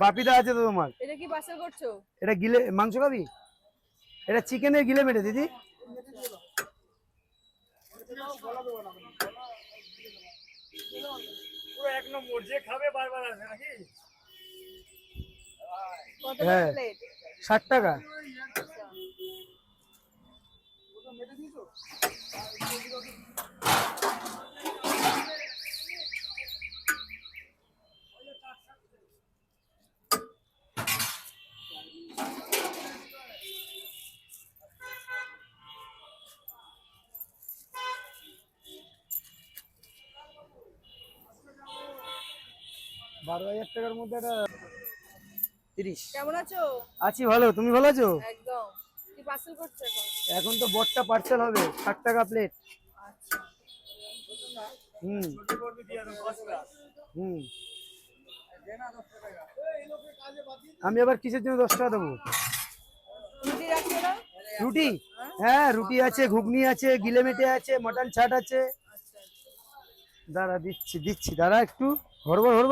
বাপিদা আছে তো তোমার? এটা কি পার্সেল করছ? এটা গিলে মাংস খাবি? এটা চিকেনের গিলে মেটে দিদি পুরো এক নম্বর যে খাবে বারবার আসবে নাকি? কত হ্যাঁ। ষাট টাকা। বারো হাজার টাকার মধ্যে একটা তিরিশ। কেমন আছো? আছি ভালো তুমি ভালো আছো? একদম। কি পার্সেল করছ এখন? এখন তো বটটা পার্সেল হবে ষাট টাকা প্লেট আচ্ছা। হুম। হুম। আমি আবার কিসের জন্য দশ টাকা দেবো? রুটি হ্যাঁ রুটি আছে ঘুগনি আছে গিলেমেটে আছে মটন ছাট আছে। দাঁড়া দিচ্ছি দিচ্ছি দাঁড়া একটু। হরবর হরবর।